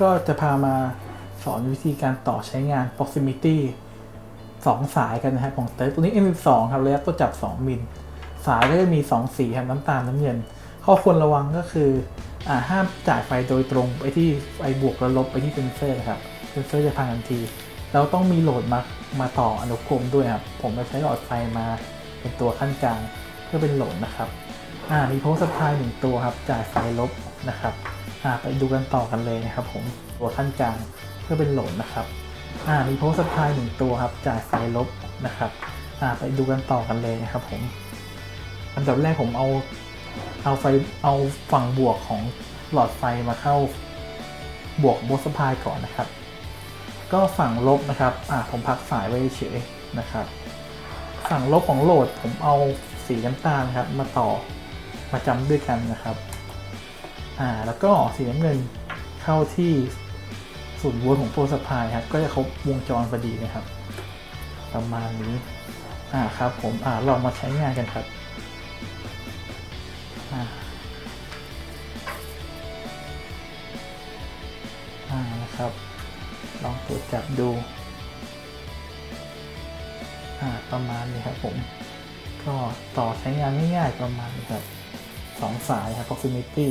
ก็จะพามาสอนวิธีการต่อใช้งาน proximity สองสายกันนะครับของเตอร์ตัวนี้ M12 ครับระยะตัวจับ 2 มิล สายก็จะมี 2 สีครับน้ำตาลน้ำเงิน ข้อควรระวังก็คืออห้ามจ่ายไฟโดยตรงไปที่ไฟบวกและลบไปที่เซนเซอร์นะครับ เซนเซอร์จะพังทันที แล้วต้องมีโหลดมามาต่ออนุกรมด้วยครับ ผมจะใช้หลอดไฟมาเป็นตัวขั้นกลางเพื่อเป็นโหลดนะครับ มีโพสต์พายหนึ่งตัวครับ จ่ายไฟลบนะครับ ไปดูกันต่อกันเลยนะครับผมตัวขั้นกลางเพื่อเป็นโหลดนะครับมีโพสต์พายหนึ่งตัวครับจ่ายไฟลบนะครับไปดูกันต่อกันเลยนะครับผมอันดับแรกผมเอาเอาไฟเอาฝั่งบวกของหลอดไฟมาเข้าบวกโพสต์พายก่อนนะครับ ก็ฝั่งลบนะครับอ่าผมพักสายไว้เฉยนะครับ ฝั่งลบของโหลดผมเอาสีน้ำตาลครับมาต่อมาจำด้วยกันนะครับ อ่าแล้วก็สีน้ำเงินเข้าที่ศูนย์วลต์ของโพสปายครับก็จะครบวงจรพอดีนะครับ ประมาณนี้อ่าครับผมอ่าลองมาใช้งานกันครับอ่าอ่านะครับ ลองตรวจจับดูอ่าประมาณนี้ครับผมก็ต่อใช้งานง่ายๆประมาณนี้ครับสองสายครับ proximity